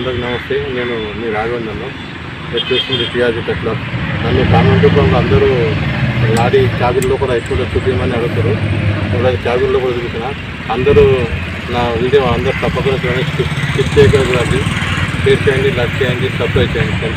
అందరికి నమస్తే. నేను మీ రాఘవేంద్రను ఎస్పెషల్లీ టిఆర్జీ పెట్ల నన్ను కామెంట్ రూపంలో అందరూ లారీ క్యాబిన్లో కూడా ఎక్కువగా చూపించమని అడుగుతారు. అలాగే క్యాబిన్లో కూడా చూపించిన అందరూ నా వీడియో అందరూ తప్పకుండా చూడండి. స్కిప్ స్కిప్ షేర్ చేయండి లైక్ చేయండి సబ్స్క్రైబ్ చేయండి.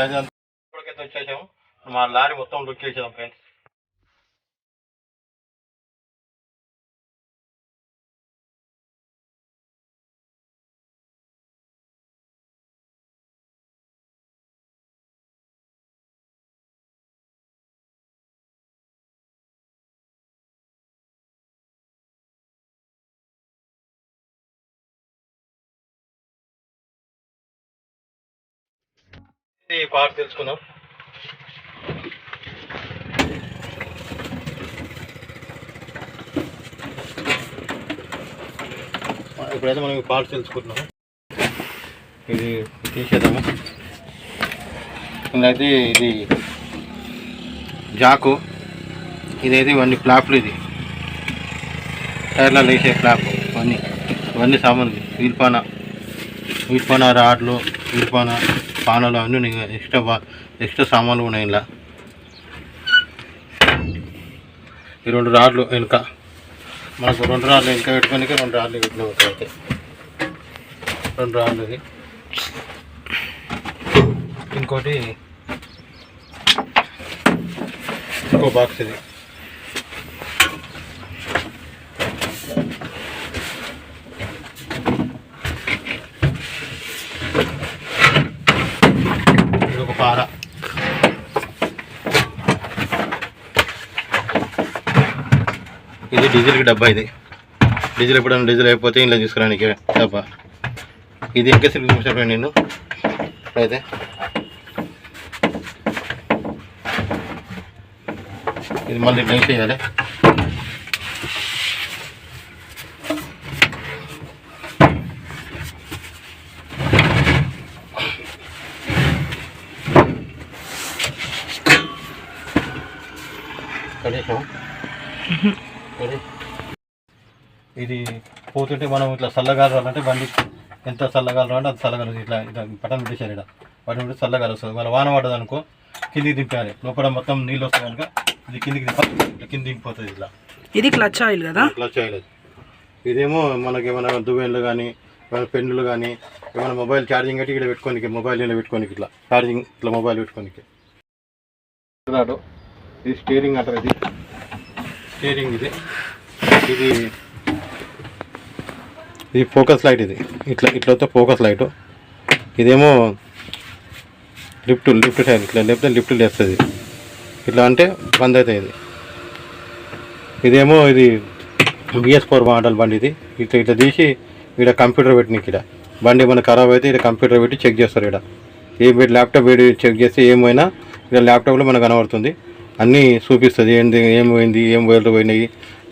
ఫ్రెండ్స్ ఇప్పటికైతే వచ్చేసాము. మా లారీ మొత్తం లుక్ చేసాం ఫ్రెండ్స్ ఈ పార్ట్ తెలుసుకుందాం. ఇప్పుడైతే మనం పార్ట్ తెలుసుకుంటున్నాము. ఇది తీసేద్దాము. ఇదైతే ఇది జాకు. ఇదైతే ఇవన్నీ ఫ్లాప్లు ఇది. టైర్లలో వేసే ఫ్లాప్ ఇవన్నీ. ఇవన్నీ సామాన్లు. వీల్పాన. వీల్పాన రాడ్లు వీల్పాన పానలు అవన్నీ ఉన్నాయి. ఎక్స్ట్రా వా- ఎక్స్ట్రా సామాన్లు ఉన్నాయి ఇలా ఈ రెండు రాడ్లు వెనుక. మనకు రెండు రాళ్ళు వెనుక పెట్టుకోనికి రెండు రాళ్ళు ఇట్లా అయితే. రెండు రాళ్ళు ఇది ఇంకోటి ఇంకో బాక్స్ ఇది. పార. ఇది డీజిల్కి డబ్బా ఇది. డీజిల్ ఎప్పుడైనా డీజిల్ అయిపోతే ఇంట్లో తీసుకురానికి డబ్బా. ఇది ఎంకేసరికి చూసాను నేను అయితే. ఇది మళ్ళీ ఇట్లా చేయాలి. ఇది ఇది పోతుంటే మనం ఇట్లా చల్లగాలంటే బండి ఎంత చల్లగాలు అంటే అంత చల్లగాలు ఇట్లా ఇట్లా పట్టణం పెట్టేశారు ఇక్కడ. పట్టణం పెట్టి చల్లగాలి వస్తుంది. మన వాన పడ్డది అనుకో కిందికి దింపాలి. లోపల మొత్తం నీళ్ళు వస్తాయి కనుక ఇది కిందికి దింపాలి ఇట్లా కింద దింపిపోతుంది ఇట్లా. ఇది క్లచ్ ఆయిల్ కదా? క్లచ్ చేయలేదు ఇదేమో మనకి ఏమైనా దువ్వెన్లు కానీ ఏమైనా పెన్నులు కానీ ఏమైనా మొబైల్ ఛార్జింగ్ కట్టి ఇక్కడ పెట్టుకోనికి మొబైల్ ఇలా పెట్టుకోనికి ఇట్లా. ఛార్జింగ్ ఇట్లా మొబైల్ పెట్టుకోనికి. ఇది స్టీరింగ్ అంటారు ఇది. స్టీరింగ్ ఇది ఇది ఇది ఫోకస్ లైట్ ఇది. ఇట్లా ఇట్లా వస్తే ఫోకస్ లైట్. ఇదేమో లిఫ్ట్ లిఫ్ట్ టైర్ ఇట్లా లేకపోతే లిఫ్ట్ లేస్తుంది. ఇట్లా అంటే బంద్ అవుతుంది ఇది. ఇదేమో ఇది బిఎస్ ఫోర్ మోడల్ బండి ఇది. ఇట్లా ఇట్లా తీసి ఇక్కడ కంప్యూటర్ పెట్టిన ఇక్కడ బండి ఏమైనా ఖరాబ్ అయితే ఇక్కడ కంప్యూటర్ పెట్టి చెక్ చేస్తారు ఇక్కడ ఏ ల్యాప్టాప్ పెట్టి చెక్ చేస్తే ఏమైనా ఇక్కడ ల్యాప్టాప్లో మనకు కనబడుతుంది. అన్నీ చూపిస్తుంది. ఏంది ఏం పోయింది ఏం వైర్లు పోయినాయి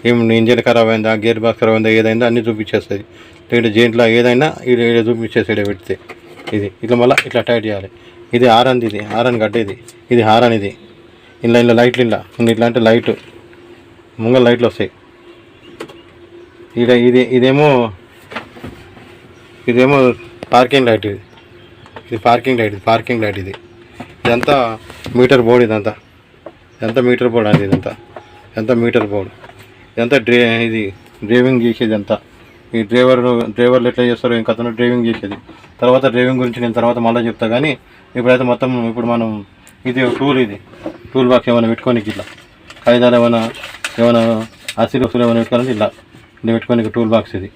ఏం ఇంజిన్ ఖరాబ్ అయిందా గేర్ బాక్స్ ఖరాబ్ అయిందా ఏదైందా అన్నీ చూపించేస్తుంది. లేదంటే జెంట్లో ఏదైనా ఇది ఇక్కడ చూపించేసి ఇక్కడ పెడితే ఇది. ఇట్లా మళ్ళీ ఇట్లా టైట్ చేయాలి. ఇది హారన్ ఇది హారన్ గడ్డ ఇది. ఇది హారన్ ఇది. ఇలా ఇలా లైట్లు ఇలా. ఇట్లా అంటే లైట్. ముంగల్ లైట్లు వస్తాయి. ఇది ఇది ఇదేమో ఇదేమో పార్కింగ్ లైట్ ఇది. ఇది పార్కింగ్ లైట్ ఇది పార్కింగ్ లైట్ ఇది. ఇదంతా మీటర్ బోర్డు ఇదంతా. ఎంత మీటర్ బోర్డు అండి ఇదంతా? ఎంత మీటర్ బోర్డు ఇదంతా డ్రే ఇది డ్రైవింగ్ చేసేది అంతా ఈ డ్రైవర్ డ్రైవర్లు ఎట్లా చేస్తారో ఇంకా అతను డ్రైవింగ్ చేసేది. తర్వాత డ్రైవింగ్ గురించి నేను తర్వాత మళ్ళీ చెప్తా కానీ ఇప్పుడైతే మొత్తం ఇప్పుడు మనం ఇది ఒక టూల్ ఇది. టూల్ బాక్స్ ఏమైనా పెట్టుకోనికి ఇట్లా. కాగితాలు ఏమైనా ఏమైనా అసిడ్ వస్తువులు ఏమైనా పెట్టుకోవాలంటే ఇలా ఇలా పెట్టుకోనికి టూల్ బాక్స్ ఇది.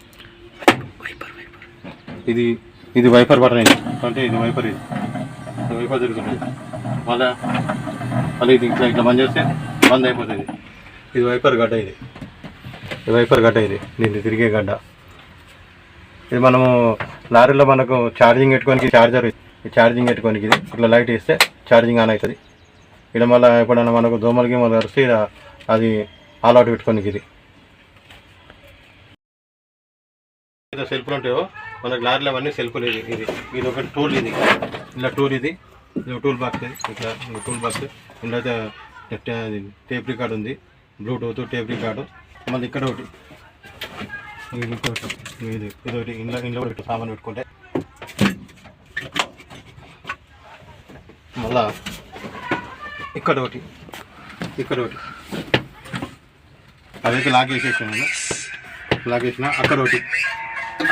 ఇది ఇది వైపర్ బటన్ ఇది. అంటే ఇది వైపర్ ఇది. ఇది వైపర్ తిరుగుతుంది. మళ్ళా మళ్ళీ ఇది ఇట్లా ఇట్లా బంద్ చేస్తే బంద్ అయిపోతుంది. ఇది వైపర్ గడ్డ ఇది. ఇది వైపర్ గడ్డ ఇది. దీన్ని తిరిగే గడ్డ. ఇది మనము లారీలో మనకు ఛార్జింగ్ పెట్టుకోనికి ఛార్జర్ ఈ ఛార్జింగ్ పెట్టుకోనికి ఇది. ఇట్లా లైట్ ఇస్తే ఛార్జింగ్ ఆన్ అవుతుంది. ఇక్కడ మళ్ళీ ఎప్పుడైనా మనకు మన వస్తే ఈడ అది ఆల్ అవుట్ పెట్టుకోనికి ఇది. సెల్ఫ్లు ఉంటాయో? మనకు లారీలు అవన్నీ సెల్ఫ్లు ఇది. ఇది ఇది ఒకటి టూల్ ఇది. ఇలా టూల్ ఇది. ఇది టూల్ బాక్స్ ఇట్లా టూల్ బాక్స్ ఇందులో అయితే టేప్ రికార్డ్ ఉంది. Bluetooth tape record. మళ్ళీ ఇక్కడ ఒకటి. ఇది ఇదొకటి ఒకటి. ఇంట్లో ఇంట్లో ఒకటి. సామాన్ పెట్టుకుంటే. మళ్ళా ఇక్కడ ఒకటి. ఇక్కడ ఒకటి. అదైతే లాక్ వేసేసాను లాక్ వేసిన అక్కడ ఒకటి.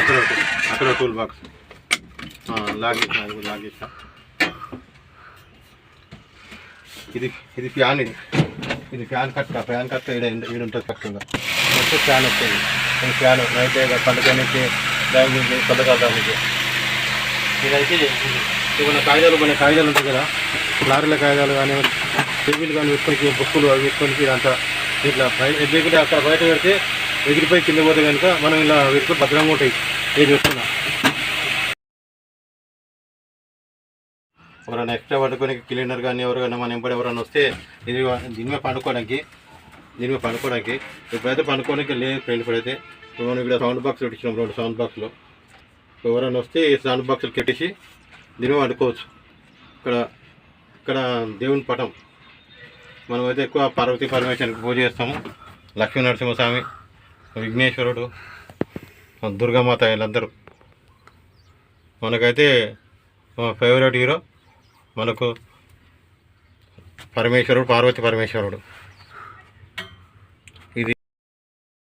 అక్కడ ఒకటి. అక్కడ టూల్ బాక్స్. లాక్ వేసిన అది కూడా లాక్ వేసిన ఇది ఇది ఫ్యాన్ ఇది. ఇది ఫ్యాన్ కట్ట ఫ్యాన్ కట్ట ఈడ ఉంటుంది కట్టుగా వచ్చి ఫ్యాన్ వస్తుంది. ఇది ఫ్యాన్ నైట్ పండుగనికి డ్రైవింగ్ పల్లకాలడానికి ఇదైతే ఏమైనా కాగితాలు మన కాగితాలు ఉంటాయి కదా. లారీల కాగితాలు కానీ టీవీలు కానీ పెట్టుకొని బుక్కులు అవి పెట్టుకొని ఇదంతా ఇట్లా బయట ఎగ్జిక్యూట్ అక్కడ బయట పెడితే ఎగిరిపోయి కింద పోతే కనుక మనం ఇలా పెట్టుకొని భద్రంగా ఉంటాయి. ఏది పెట్టుకున్నా. ఎవరైనా ఎక్స్ట్రా పట్టుకొని క్లీనర్ కానీ ఎవరైనా మన ఎంపడి ఎవరైనా వస్తే ఇది దీని మీద పండుకోవడానికి దీని మీద పండుకోవడానికి ఇప్పుడైతే పండుకోవడానికి లేదు ఫ్రెండ్ ఇప్పుడైతే ఇప్పుడు మనం ఇక్కడ సౌండ్ బాక్స్ పెట్టించాం రెండు సౌండ్ బాక్స్లో ఎవరైనా వస్తే ఈ సౌండ్ బాక్సులు కట్టేసి దీని మీద ఇక్కడ ఇక్కడ దేవుని పటం. మనమైతే ఎక్కువ పార్వతీ పరమేశ్వరికి పూజ చేస్తాము. లక్ష్మీ నరసింహస్వామి విఘ్నేశ్వరుడు దుర్గామాత వీళ్ళందరూ. మనకైతే మా ఫేవరెట్ హీరో మనకు పరమేశ్వరుడు పార్వతి పరమేశ్వరుడు. ఇది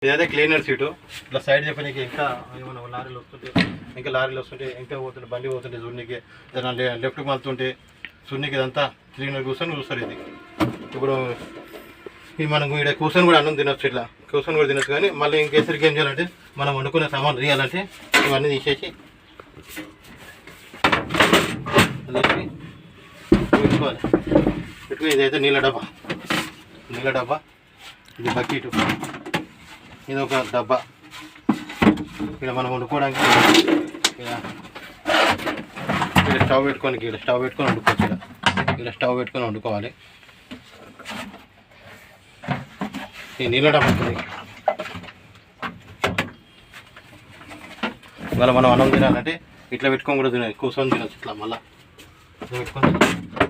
ఇదైతే క్లీనర్ సీటు. ఇట్లా సైడ్ చెప్పడానికి ఇంకా ఏమైనా లారీలు వస్తుంటే ఇంకా లారీలు వస్తుంటే ఇంకా పోతుంటే బండి పోతుంటే చూడనికి. ఏదైనా లెఫ్ట్కి మలుతుంటే చూడనికి ఇదంతా క్లీనర్ కూర్చొని చూస్తారు ఇది. ఇప్పుడు ఇది మనం ఇక్కడ కూర్చొని కూడా అన్నం తినొచ్చు ఇట్లా. కూర్చొని కూడా తినొచ్చు కానీ మళ్ళీ ఇంకేసరికి ఏం చేయాలంటే మనం వండుకునే సామాన్ తీయాలంటే ఇవన్నీ తీసేసి పెట్టుకోవాలి పెట్టుకుని ఇదైతే నీళ్ళ డబ్బా. నీళ్ళ డబ్బా. ఇది బకెట్. ఇది ఒక డబ్బా. ఇక్కడ మనం వండుకోవడానికి ఇక్కడ స్టవ్ పెట్టుకొని ఇక్కడ స్టవ్ పెట్టుకొని వండుకోవచ్చు ఇక్కడ. ఇక్కడ స్టవ్ పెట్టుకొని వండుకోవాలి. ఈ నీళ్ళ డబ్బా ఉంటుంది. ఇవాళ మనం అన్నం తినాలంటే ఇట్లా పెట్టుకొని కూడా తినాలి. కూర్చొని తినచ్చు ఇట్లా మళ్ళీ. ఇట్లా పెట్టుకొని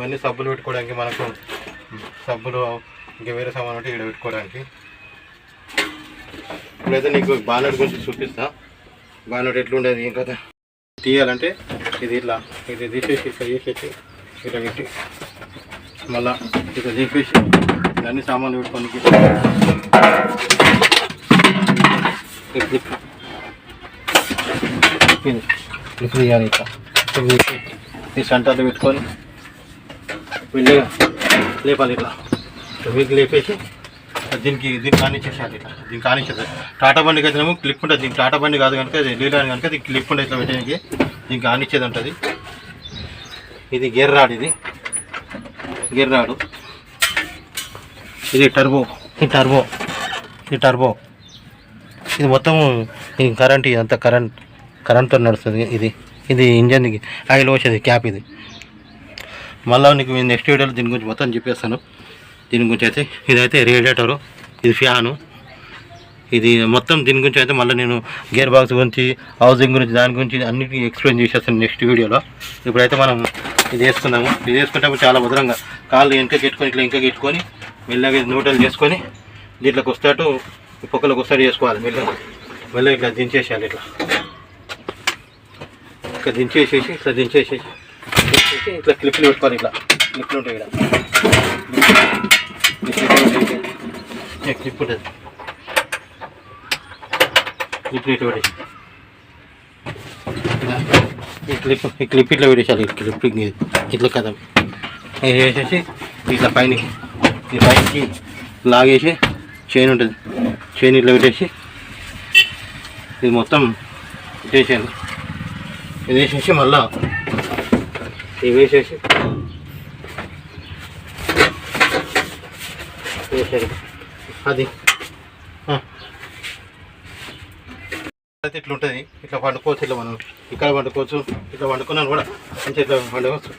ఇవన్నీ సబ్బులు పెట్టుకోవడానికి మనకు సబ్బులు ఇంకా వేరే సామాన్ ఉంటే ఇక్కడ పెట్టుకోవడానికి. ఇప్పుడైతే నీకు బానట్ గురించి చూపిస్తా. బానట్ ఎట్లుండేది ఏం కదా తీయాలంటే ఇది ఇట్లా ఇది తీసేసి ఇట్లా తీసేసి ఇట్లా పెట్టి మళ్ళా ఇట్లా తీసేసి అన్ని సామాన్లు పెట్టుకోనికి ఈ క్లిప్ క్లిప్ ఇట్లా. ఈ సెంటర్లో పెట్టుకొని వెళ్ళగా లేపాలి ఇట్లా. వీక్ లేపేసి దీనికి దీనికి కానిచ్చేసేయాలి ఇట్లా. దీనికి కానిచ్చేది. టాటా బండికి అయితేనేమో క్లిప్ ఉంటుంది. దీనికి టాటా బండి కాదు కనుక అది లీలాని కనుక దీనికి క్లిప్ ఉంటుంది ఇట్లా పెట్టడానికి దీనికి కానిచ్చేది ఉంటుంది. ఇది గేర్ రాడ్ ఇది. గేర్ రాడు ఇది టర్బో. ఈ టర్బో. ఈ టర్బో. ఇది మొత్తం ఈ కరెంట్ ఇదంతా కరెంట్ కరెంట్తో నడుస్తుంది ఇది. ఇది ఇంజన్కి ఆయిల్ వచ్చేది క్యాప్ ఇది. మళ్ళీ నీకు నేను నెక్స్ట్ వీడియోలో దీని గురించి మొత్తం చెప్పేస్తాను. దీని గురించి అయితే ఇదైతే రేడియేటరు ఇది ఫ్యాను ఇది మొత్తం దీని గురించి అయితే మళ్ళీ నేను గేర్ బాక్స్ గురించి హౌసింగ్ గురించి దాని గురించి అన్నిటికీ ఎక్స్ప్లెయిన్ చేసేస్తాను నెక్స్ట్ వీడియోలో ఇప్పుడైతే మనం ఇది వేసుకున్నాము ఇది వేసుకుంటే చాలా భద్రంగా కాళ్ళు ఇంకా కెట్టుకొని ఇట్లా ఇంకా పెట్టుకొని మెల్లగా నూటలు చేసుకొని దీంట్లోకి వస్తాటు పొక్కలకు వస్తాడు చేసుకోవాలి మెల్లగా. మెల్లగా ఇట్లా దించేసేయాలి ఇట్లా. ఇట్లా దించేసేసి ఇట్లా దించేసేసి. దించేసి ఇట్లా క్లిప్లు పెట్టుకోవాలి ఇట్లా క్లిప్లు ఉంటాయి ఇక్కడ క్లిప్ ఉంటుంది క్లిప్ ఇట్లా పెట్టేసి ఈ క్లిప్ ఈ క్లిప్ ఇట్లా పెట్టేసాలి క్లిప్ ఇట్లా కదా వేసేసి ఇట్లా పైన ఈ పైకి లాగేసి చైన్ ఉంటుంది చైన్ ఇట్లా పెట్టేసి ఇది మొత్తం ఇట్టేసాను ఇది వేసేసి మళ్ళా ఇవి వేసేసి. అది. అయితే ఇట్లా ఉంటుంది ఇట్లా వండుకోవచ్చు ఇట్లా మనం ఇక్కడ వండుకోవచ్చు ఇట్లా వండుకున్నాను కూడా. మంచిగా ఇట్లా వండుకోవచ్చు.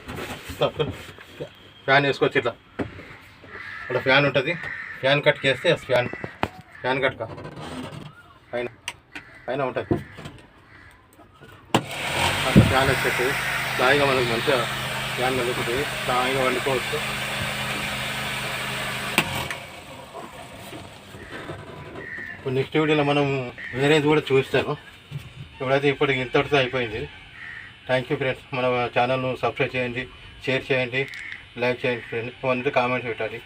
ఫ్యాన్ వేసుకోవచ్చు ఇట్లా. ఇక్కడ ఫ్యాన్ ఉంటుంది. ఫ్యాన్ కట్ చేస్తే ఫ్యాన్ ఫ్యాన్ కట్క పైన పైన ఉంటుంది. అక్కడ ఫ్యాన్ వచ్చేస్తుంది హాయిగా మనకు మంచిగా ఫ్యాన్ కలుగుతుంది. హాయిగా వండుకోవచ్చు. ఇప్పుడు నెక్స్ట్ వీడియోలో మనం వేరేది కూడా చూస్తాను ఇప్పుడైతే ఇప్పటికి ఇంతటితో అయిపోయింది. థ్యాంక్ యూ ఫ్రెండ్స్ మన ఛానల్ను సబ్స్క్రైబ్ చేయండి షేర్ చేయండి లైక్ చేయండి ఫ్రెండ్స్ కామెంట్స్ పెట్టండి.